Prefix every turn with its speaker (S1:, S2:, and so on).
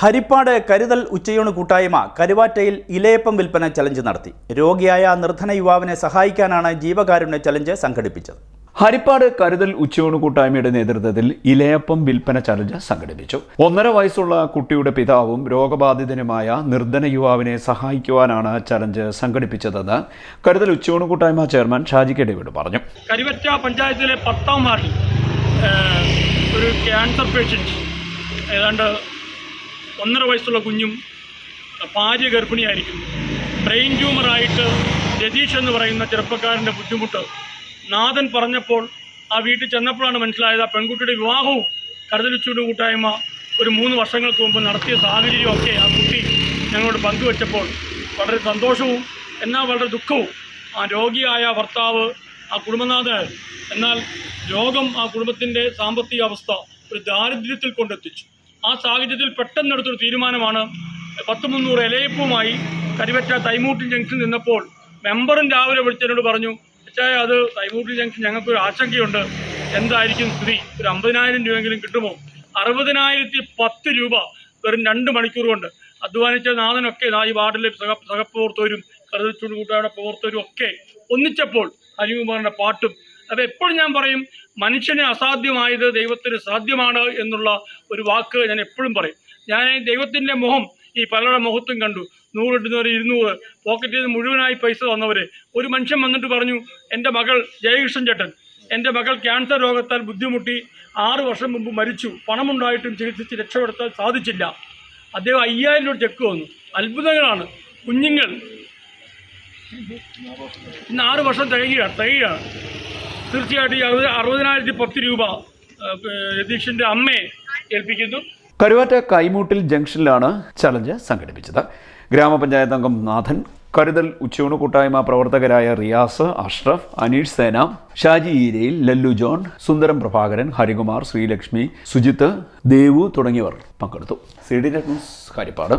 S1: ഹരിപ്പാട് കരുതൽ ഉച്ചയൂണ് കൂട്ടായ്മ കരുവാറ്റയിൽ ഇലയപ്പം വിൽപ്പന ചലഞ്ച് നടത്തി. രോഗിയായ നിർധന യുവാവിനെ സഹായിക്കാനാണ് ജീവകാരുണ്യ ചലഞ്ച് സംഘടിപ്പിച്ചത്.
S2: ഹരിപ്പാട് കരുതൽ ഉച്ചയൂണ് കൂട്ടായ്മയുടെ നേതൃത്വത്തിൽ ഇലയപ്പം വിൽപ്പന ചലഞ്ച് സംഘടിപ്പിച്ചു. ഒന്നര വയസ്സുള്ള കുട്ടിയുടെ പിതാവും രോഗബാധിതനുമായ നിർധന യുവാവിനെ സഹായിക്കുവാനാണ് ചലഞ്ച് സംഘടിപ്പിച്ചതെന്ന് കരുതൽ ഉച്ചയൂണ് കൂട്ടായ്മ ചെയർമാൻ ഷാജി കെ ഡേവിഡ് പറഞ്ഞു.
S3: കരുവറ്റ പഞ്ചായത്തിലെ പത്താം വാർഡിൽ ഒരു ക്യാൻസർ പേഷ്യന്റ് ഏതാണ്ട് ഒന്നര വയസ്സുള്ള കുഞ്ഞും ഭാര്യ ഗർഭിണിയായിരിക്കുന്നു. ബ്രെയിൻ ട്യൂമറായിട്ട് രതീഷ് എന്ന് പറയുന്ന ചെറുപ്പക്കാരന്റെ ബുദ്ധിമുട്ട്. നാഥൻ പറഞ്ഞപ്പോൾ ആ വീട്ടിൽ ചെന്നപ്പോഴാണ് മനസ്സിലായത് ആ പെൺകുട്ടിയുടെ വിവാഹവും കരുതലിച്ചൂട് കൂട്ടായ്മ ഒരു മൂന്ന് വർഷങ്ങൾക്ക് മുമ്പ് നടത്തിയ സാഹചര്യമൊക്കെ ആ കുട്ടി ഞങ്ങളോട് പങ്കുവച്ചപ്പോൾ വളരെ സന്തോഷവും എന്നാൽ വളരെ ദുഃഖവും. ആ രോഗിയായ ഭർത്താവ് ആ കുടുംബനാഥൻ എന്നാൽ രോഗം ആ കുടുംബത്തിന്റെ സാമ്പത്തിക അവസ്ഥ ഒരു ദാരിദ്ര്യത്തിൽ കൊണ്ടെത്തിച്ചു. ആ സാഹചര്യത്തിൽ പെട്ടെന്ന് എടുത്തൊരു തീരുമാനമാണ് പത്ത് മുന്നൂറ് ഇലയപ്പുമായി കരുവറ്റ തൈമൂട്ടി ജംഗ്ഷൻ നിന്നപ്പോൾ മെമ്പറും രാവിലെ വിളിച്ചതിനോട് പറഞ്ഞു അച്ചായ അത് തൈമൂട്ടി ജംഗ്ഷൻ ഞങ്ങൾക്ക് ഒരു ആശങ്കയുണ്ട്. എന്തായിരിക്കും സ്ഥിതി? ഒരു അമ്പതിനായിരം രൂപയെങ്കിലും കിട്ടുമോ? അറുപതിനായിരത്തി പത്ത് രൂപ വെറും രണ്ട് മണിക്കൂർ കൊണ്ട്. അധ്വാനിച്ച നാഥനൊക്കെ ഈ വാർഡിലെ സഹ സഹപ്രവർത്തകരും കരുതൽ കൂട്ടുകാരുടെ പ്രവർത്തകരും ഒക്കെ ഒന്നിച്ചപ്പോൾ ഹരികുമാറിന്റെ പാട്ടും അത് എപ്പോഴും ഞാൻ പറയും മനുഷ്യന് അസാധ്യമായത് ദൈവത്തിന് സാധ്യമാണ് എന്നുള്ള ഒരു വാക്ക് ഞാൻ എപ്പോഴും പറയും. ഞാൻ ദൈവത്തിന്റെ മുഖം ഈ പലരുടെ മുഖത്തും കണ്ടു. നൂറ് ഇടുന്നവർ ഇരുന്നൂറ് പോക്കറ്റിൽ നിന്ന് മുഴുവനായി പൈസ തന്നവർ ഒരു മനുഷ്യൻ വന്നിട്ട് പറഞ്ഞു എന്റെ മകൾ ജയകൃഷ്ണൻ ചേട്ടൻ എന്റെ മകൾ ക്യാൻസർ രോഗത്താൽ ബുദ്ധിമുട്ടി ആറ് വർഷം മുമ്പ് മരിച്ചു. പണമുണ്ടായിട്ടും ചികിത്സിച്ച് രക്ഷപ്പെടുത്താൻ സാധിച്ചില്ല. അദ്ദേഹം അയ്യായിരം രൂപ ചെക്ക് വന്നു. അത്ഭുതങ്ങളാണ്. കുഞ്ഞുങ്ങൾ ഇന്ന് ആറ് വർഷം തികയുകയാണ് തികയുകയാണ്. തീർച്ചയായിട്ടും അറുപതിനായിരത്തി പത്ത് രൂപ യതീഷിന്റെ അമ്മയെ ഏൽപ്പിക്കുന്നു.
S2: കരുവാറ്റ കൈമൂട്ടിൽ ജംഗ്ഷനിലാണ് ചലഞ്ച് സംഘടിപ്പിച്ചത്. ഗ്രാമപഞ്ചായത്ത് അംഗം നാഥൻ കരുതൽ ഉച്ചയൂണ് കൂട്ടായ്മ പ്രവർത്തകരായ റിയാസ് അഷ്റഫ് അനീഷ് സേന ഷാജി ഈരയിൽ ലല്ലു ജോൺ സുന്ദരം പ്രഭാകരൻ ഹരികുമാർ ശ്രീലക്ഷ്മി സുജിത്ത് ദേവു തുടങ്ങിയവർ പങ്കെടുത്തു. C D news Haripad.